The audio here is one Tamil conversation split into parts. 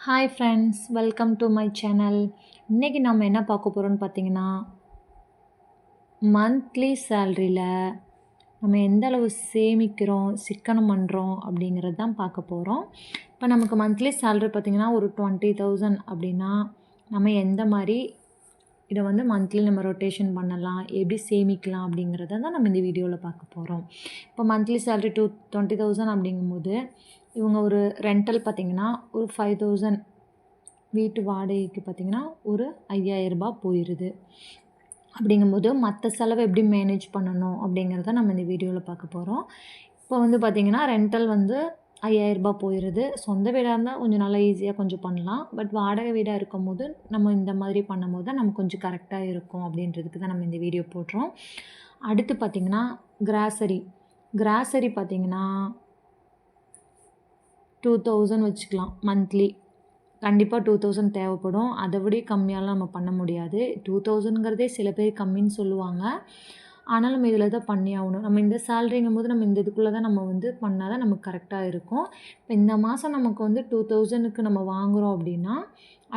Hi friends welcome to my channel இன்றைக்கி நம்ம என்ன பார்க்க போகிறோம்னு பார்த்தீங்கன்னா மந்த்லி சேல்ரியில் நம்ம எந்த அளவு சேமிக்கிறோம் சிக்கனம் பண்ணுறோம் அப்படிங்கிறது தான் பார்க்க போகிறோம் இப்போ நமக்கு மந்த்லி சேல்ரி பார்த்திங்கன்னா ஒரு டுவெண்ட்டி தௌசண்ட் அப்படின்னா நம்ம எந்த மாதிரி இதை வந்து மந்த்லி நம்ம ரொட்டேஷன் பண்ணலாம். எப்படி சேமிக்கலாம் அப்படிங்கிறத தான் நம்ம இந்த வீடியோவில் பார்க்க போகிறோம் இப்போ monthly salary two twenty thousand அப்படிங்கும்போது இவங்க ஒரு ரெண்டல் பார்த்திங்கன்னா ஒரு ஃபைவ் தௌசண்ட் வீட்டு வாடகைக்கு பார்த்திங்கன்னா ஒரு ஐயாயிரரூபா போயிடுது அப்படிங்கும்போது மற்ற செலவை எப்படி மேனேஜ் பண்ணணும் அப்படிங்கிறத நம்ம இந்த வீடியோவில் பார்க்க போகிறோம் இப்போ வந்து பார்த்திங்கன்னா ரெண்டல் வந்து ஐயாயிரரூபா போயிடுது. சொந்த வீடாக இருந்தால் கொஞ்சம் நல்லா ஈஸியாக கொஞ்சம் பண்ணலாம். பட் வாடகை வீடாக இருக்கும் போது நம்ம இந்த மாதிரி பண்ணும் போது தான் நமக்கு கொஞ்சம் கரெக்டாக இருக்கும் அப்படின்றதுக்கு தான் நம்ம இந்த வீடியோ போடுறோம். அடுத்து பார்த்திங்கன்னா கிராசரி கிராசரி பார்த்திங்கன்னா டூ தௌசண்ட் வச்சுக்கலாம் மந்த்லி கண்டிப்பாக டூ தௌசண்ட் தேவைப்படும். அதை விட கம்மியாலாம் நம்ம பண்ண முடியாது. டூ தௌசண்ட்ங்கிறதே சில பேர் கம்மின்னு சொல்லுவாங்க. ஆனால் நம்ம இதில் தான் பண்ணி ஆகணும். நம்ம இந்த சேல்ரிங்கும் போது நம்ம இந்த இதுக்குள்ளே தான் நம்ம வந்து பண்ணால் தான் நமக்கு கரெக்டாக இருக்கும். இப்போ இந்த மாதம் நமக்கு வந்து டூ தௌசண்ட்க்கு நம்ம வாங்குகிறோம் அப்படின்னா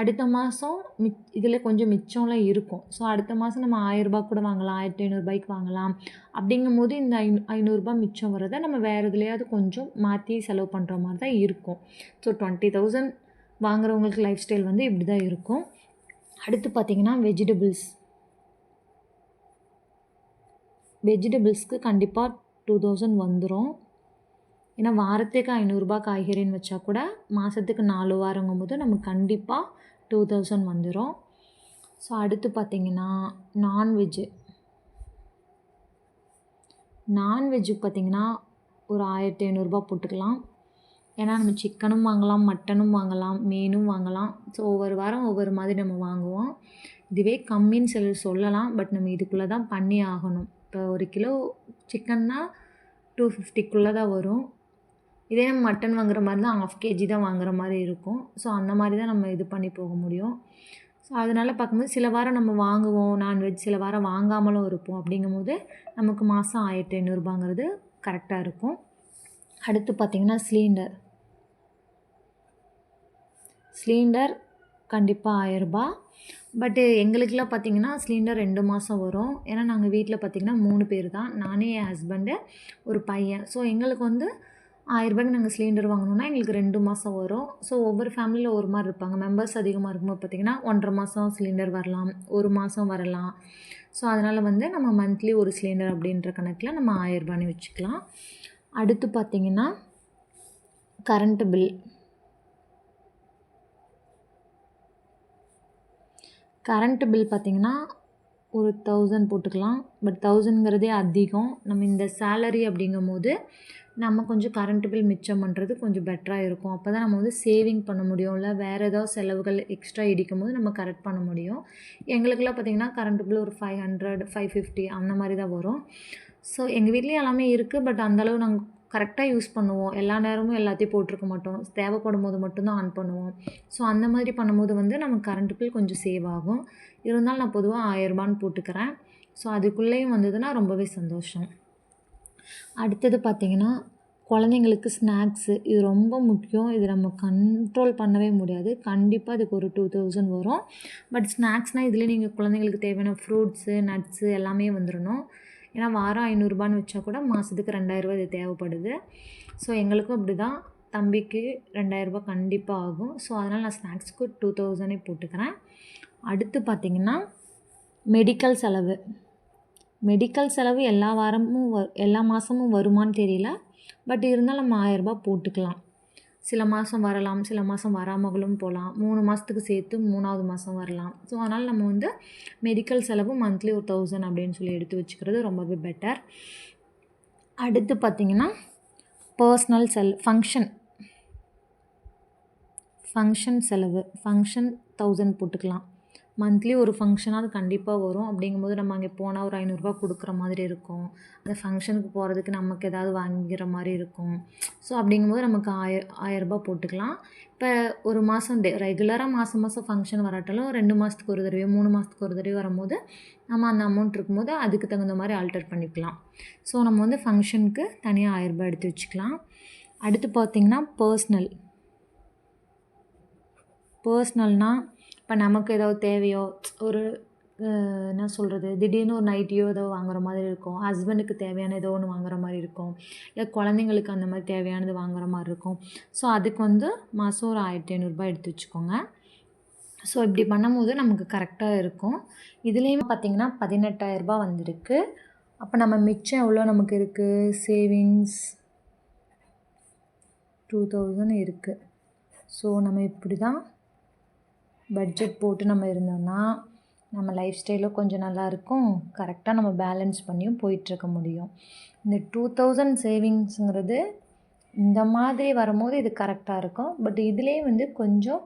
அடுத்த மாதம் மிச் இதில் கொஞ்சம் மிச்சம்லாம் இருக்கும். ஸோ அடுத்த மாதம் நம்ம ஆயிரரூபா கூட வாங்கலாம் ஆயிரத்தி ஐநூறுபாய்க்கு வாங்கலாம். அப்படிங்கும் போது இந்த ஐநூ ஐநூறுரூபா மிச்சம் வரதை நம்ம வேறு எதுலையாவது கொஞ்சம் மாற்றி செலவு பண்ணுற மாதிரி தான் இருக்கும். ஸோ டுவெண்ட்டி தௌசண்ட் வாங்குறவங்களுக்கு லைஃப் ஸ்டைல் வந்து இப்படி தான் இருக்கும். அடுத்து பார்த்திங்கன்னா வெஜிடபிள்ஸ் வெஜிடபிள்ஸ்க்கு கண்டிப்பாக டூ தௌசண்ட் வந்துடும் ஏன்னா வாரத்துக்கு ஐநூறுரூபா காய்கறின்னு வச்சா கூட மாதத்துக்கு நாலு வாரங்கும் போது நமக்கு கண்டிப்பாக டூ தௌசண்ட் வந்துடும் ஸோ அடுத்து பார்த்திங்கன்னா நான்வெஜ்ஜு நான்வெஜ்ஜுக்கு பார்த்திங்கன்னா ஒரு ஆயிரத்தி ஐநூறுரூபா போட்டுக்கலாம். ஏன்னா நம்ம சிக்கனும் வாங்கலாம் மட்டனும் வாங்கலாம் மீனும் வாங்கலாம். ஸோ ஒவ்வொரு வாரம் ஒவ்வொரு மாதிரி நம்ம வாங்குவோம். இதுவே கம்மின்னு சொல்லி சொல்லலாம் பட் நம்ம இதுக்குள்ளே தான் பண்ணி ஆகணும். இப்போ ஒரு கிலோ சிக்கன்னா டூ ஃபிஃப்டிக்குள்ளே தான் வரும். இதே நம்ம மட்டன் வாங்குற மாதிரி தான் ஆஃப் கேஜி தான் வாங்குற மாதிரி இருக்கும். ஸோ அந்த மாதிரி தான் நம்ம இது பண்ணி போக முடியும். ஸோ அதனால் பார்க்கும்போது சில வாரம் நம்ம வாங்குவோம் நான்வெஜ் சில வாரம் வாங்காமலும் இருப்போம். அப்படிங்கும்போது நமக்கு மாதம் ஆயிரத்தி ஐநூறுபாங்கிறது கரெக்டாக இருக்கும். அடுத்து பார்த்திங்கன்னா சிலிண்டர் சிலிண்டர் கண்டிப்பாக ஆயிரரூபா பட்டு எங்களுக்கெலாம் பார்த்திங்கன்னா சிலிண்டர் ரெண்டு மாதம் வரும். ஏன்னா நாங்கள் வீட்டில் பார்த்திங்கன்னா மூணு பேர் தான் நானே என் ஹஸ்பண்டு ஒரு பையன். ஸோ எங்களுக்கு வந்து ஆயிரரூபாய்க்கு நாங்கள் சிலிண்டர் வாங்கணுன்னா எங்களுக்கு ரெண்டு மாதம் வரும். ஸோ ஒவ்வொரு ஃபேமிலியில் ஒரு மாதிரி இருப்பாங்க. மெம்பர்ஸ் அதிகமாக இருக்கும்போது பார்த்திங்கன்னா ஒன்றரை மாதம் சிலிண்டர் வரலாம். ஒரு மாதம் வரலாம். ஸோ அதனால் வந்து நம்ம மந்த்லி ஒரு சிலிண்டர் அப்படின்ற கணக்கில் நம்ம ஆயிரரூபான்னு வச்சுக்கலாம். அடுத்து பார்த்திங்கன்னா கரண்ட்டு பில் கரண்ட்டு பில் பார்த்திங்கன்னா ஒரு தௌசண்ட் போட்டுக்கலாம். பட் தௌசண்ட்ங்கிறதே அதிகம். நம்ம இந்த சேலரி அப்படிங்கும் போது நம்ம கொஞ்சம் கரண்ட்டு பில் மிச்சம் பண்ணுறது கொஞ்சம் பெட்டராக இருக்கும். அப்போ தான் நம்ம வந்து சேவிங் பண்ண முடியும். இல்லை வேறு ஏதாவது செலவுகள் எக்ஸ்ட்ரா இடிக்கும் போது நம்ம கரெக்ட் பண்ண முடியும். எங்களுக்கெல்லாம் பார்த்திங்கன்னா கரண்ட்டு பில் ஒரு ஃபைவ் ஹண்ட்ரட் ஃபைவ் ஃபிஃப்டி அந்த மாதிரி தான் வரும். ஸோ எங்கள் வீட்லேயும் எல்லாமே இருக்குது பட் அந்தளவு நாங்கள் கரெக்டாக யூஸ் பண்ணுவோம். எல்லா நேரமும் எல்லாத்தையும் போட்டிருக்க மாட்டோம். தேவைப்படும் போது மட்டும்தான் ஆன் பண்ணுவோம். ஸோ அந்த மாதிரி பண்ணும்போது வந்து நமக்கு கரண்ட் பில் கொஞ்சம் சேவ் ஆகும். இருந்தாலும் நான் பொதுவாக ஆயிரரூபான்னு போட்டுக்கிறேன். ஸோ அதுக்குள்ளேயும் வந்ததுன்னா ரொம்பவே சந்தோஷம். அடுத்தது பார்த்திங்கன்னா குழந்தைங்களுக்கு ஸ்நாக்ஸு இது ரொம்ப முக்கியம். இது நம்ம கண்ட்ரோல் பண்ணவே முடியாது. கண்டிப்பாக அதுக்கு ஒரு டூ தௌசண்ட் வரும். பட் ஸ்நாக்ஸ்னால் இதில் நீங்கள் குழந்தைங்களுக்கு தேவையான ஃப்ரூட்ஸு நட்ஸு எல்லாமே வந்துடணும் ஏன்னா வாரம் ஐநூறுரூபான்னு வச்சா கூட மாதத்துக்கு ரெண்டாயிரரூபா இது தேவைப்படுது. ஸோ எங்களுக்கும் அப்படி தான் தம்பிக்கு ரெண்டாயிரரூபா கண்டிப்பாக ஆகும். ஸோ அதனால் நான் ஸ்நாக்ஸ்க்கு டூ தௌசண்டே போட்டுக்கிறேன். அடுத்து பார்த்திங்கன்னா மெடிக்கல் செலவு. மெடிக்கல் செலவு எல்லா வாரமும் வ எல்லா மாதமும் வருமானு தெரியல. பட் இருந்தாலும் நம்ம ஆயரரூபா போட்டுக்கலாம். சில மாதம் வரலாம் சில மாதம் வராமலும் போகலாம் மூணு மாதத்துக்கு சேர்த்து மூணாவது மாதம் வரலாம். ஸோ அதனால் நம்ம வந்து மெடிக்கல் செலவு மந்த்லி ஒரு தௌசண்ட் அப்படின்னு சொல்லி எடுத்து வச்சுக்கிறது ரொம்பவே பெட்டர் அடுத்து பார்த்திங்கன்னா பர்ஸ்னல் செல் ஃபங்க்ஷன் ஃபங்க்ஷன் செலவு ஃபங்க்ஷன் தௌசண்ட் போட்டுக்கலாம். மந்த்லி ஒரு ஃபங்க்ஷனாக கண்டிப்பாக வரும். அப்படிங்கும்போது நம்ம அங்கே போனால் ஒரு ஐநூறுரூவா கொடுக்குற மாதிரி இருக்கும். அந்த ஃபங்க்ஷனுக்கு போகிறதுக்கு நமக்கு ஏதாவது வாங்கிக்கிற மாதிரி இருக்கும். ஸோ அப்படிங்கும்போது நமக்கு ஆய ஆயரரூபா போட்டுக்கலாம். இப்போ ஒரு மாதம் டே ரெகுலராக மாதம் மாதம் ஃபங்க்ஷன் வராட்டாலும் ரெண்டு மாதத்துக்கு ஒரு தடவையோ மூணு மாதத்துக்கு ஒரு தடவை வரும்போது நம்ம அந்த அமௌண்ட் இருக்கும்போது அதுக்கு தகுந்த மாதிரி ஆல்டர் பண்ணிக்கலாம். ஸோ நம்ம வந்து ஃபங்க்ஷனுக்கு தனியாக ஆயரரூபா எடுத்து வச்சுக்கலாம். அடுத்து பார்த்திங்கன்னா பர்ஸ்னல் பர்ஸ்னல்னால் இப்போ நமக்கு ஏதாவது தேவையோ ஒரு என்ன சொல்கிறது திடீர்னு ஒரு நைட்டியோ ஏதோ வாங்குற மாதிரி இருக்கும். ஹஸ்பண்டுக்கு தேவையான ஏதோ ஒன்று வாங்குற மாதிரி இருக்கும். இல்லை குழந்தைங்களுக்கு அந்த மாதிரி தேவையானது வாங்குற மாதிரி இருக்கும். ஸோ அதுக்கு வந்து மாதம் ஒரு ஆயிரத்தி ஐநூறுரூபா எடுத்து வச்சுக்கோங்க. ஸோ இப்படி பண்ணும்போது நமக்கு கரெக்டாக இருக்கும். இதுலேயுமே பார்த்தீங்கன்னா பதினெட்டாயிரரூபா வந்திருக்கு. அப்போ நம்ம மிச்சம் எவ்வளோ நமக்கு இருக்குது சேவிங்ஸ் டூ தௌசண்ட் இருக்குது ஸோ நம்ம இப்படி தான் பட்ஜெட் போட்டு நம்ம இருந்தோம்னா நம்ம லைஃப் ஸ்டைலும் கொஞ்சம் நல்லாயிருக்கும் கரெக்டாக நம்ம பேலன்ஸ் பண்ணியும் போயிட்டுருக்க முடியும். இந்த டூ தௌசண்ட் சேவிங்ஸுங்கிறது இந்த மாதிரி வரும்போது இது கரெக்டாக இருக்கும். பட் இதுலேயே வந்து கொஞ்சம்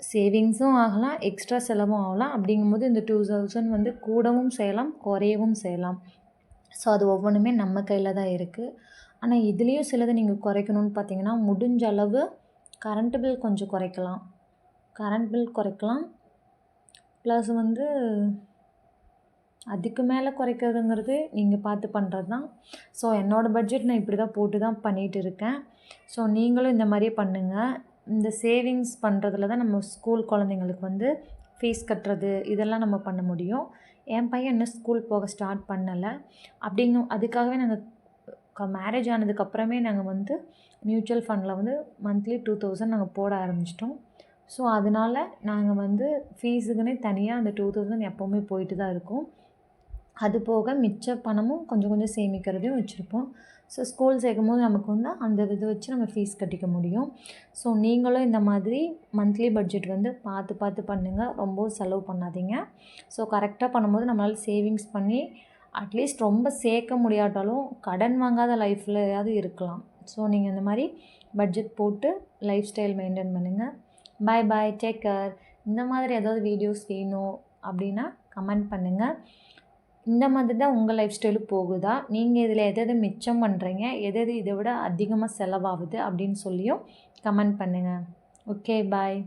சேவிங்ஸும் ஆகலாம் எக்ஸ்ட்ரா செலவும் ஆகலாம். அப்படிங்கும்போது இந்த டூ தௌசண்ட் வந்து கூடவும் செய்யலாம் குறையவும் செய்யலாம். ஸோ அது ஒவ்வொன்றுமே நம்ம கையில் தான் இருக்குது ஆனால் இதுலேயும் சிலது நீங்கள் குறைக்கணும்னு பார்த்தீங்கன்னா முடிஞ்ச அளவு கரண்ட் பில் கொஞ்சம் குறைக்கலாம். கரண்ட் பில் குறைக்கலாம். ப்ளஸ் வந்து அதுக்கு மேலே குறைக்கிறதுங்கிறது நீங்கள் பார்த்து பண்ணுறது தான் ஸோ என்னோடய பட்ஜெட் நான் இப்படி தான் போட்டு தான் பண்ணிகிட்டு இருக்கேன் ஸோ நீங்களும் இந்த மாதிரியே பண்ணுங்கள் இந்த சேவிங்ஸ் பண்ணுறதுல தான் நம்ம ஸ்கூல் குழந்தைங்களுக்கு வந்து ஃபீஸ் கட்டுறது இதெல்லாம் நம்ம பண்ண முடியும். என் பையன் இன்னும் ஸ்கூல் போக ஸ்டார்ட் பண்ணலை. அப்படிங்கும் அதுக்காகவே நாங்கள் மேரேஜ் ஆனதுக்கப்புறமே நாங்கள் வந்து மியூச்சுவல் ஃபண்டில் வந்து மந்த்லி டூ தௌசண்ட் நாங்கள் போட ஆரம்பிச்சிட்டோம். ஸோ அதனால் நாங்கள் வந்து ஃபீஸுக்குன்னே தனியாக அந்த டூ தௌசண்ட் எப்போவுமே போயிட்டு தான் இருக்கும். அது போக மிச்ச பணமும் கொஞ்சம் கொஞ்சம் சேமிக்கிறதையும் வச்சுருப்போம். ஸோ ஸ்கூல் சேர்க்கும் போது நமக்கு வந்து அந்த இதை வச்சு நம்ம ஃபீஸ் கட்டிக்க முடியும். ஸோ நீங்களும் இந்த மாதிரி மந்த்லி பட்ஜெட் வந்து பார்த்து பார்த்து பண்ணுங்கள் ரொம்ப செலவு பண்ணாதீங்க. ஸோ கரெக்டாக பண்ணும்போது நம்மளால் சேவிங்ஸ் பண்ணி அட்லீஸ்ட் ரொம்ப சேர்க்க முடியாட்டாலும் கடன் வாங்காத லைஃப்லையாவது இருக்கலாம். ஸோ நீங்கள் இந்த மாதிரி பட்ஜெட் போட்டு லைஃப் ஸ்டைல் மெயின்டைன் பண்ணுங்கள் பாய் பாய் டேக் கேர் இந்த மாதிரி ஏதாவது வீடியோஸ் வேணும் அப்படின்னா கமெண்ட் பண்ணுங்கள் இந்த மாதிரி தான் உங்கள் லைஃப் ஸ்டைலு போகுதா? நீங்கள் இதில் எது எது மிச்சம் பண்ணுறீங்க எது எது இதை விட அதிகமாக செலவாகுது அப்படின்னு சொல்லியும் கமெண்ட் பண்ணுங்கள் ஓகே பாய்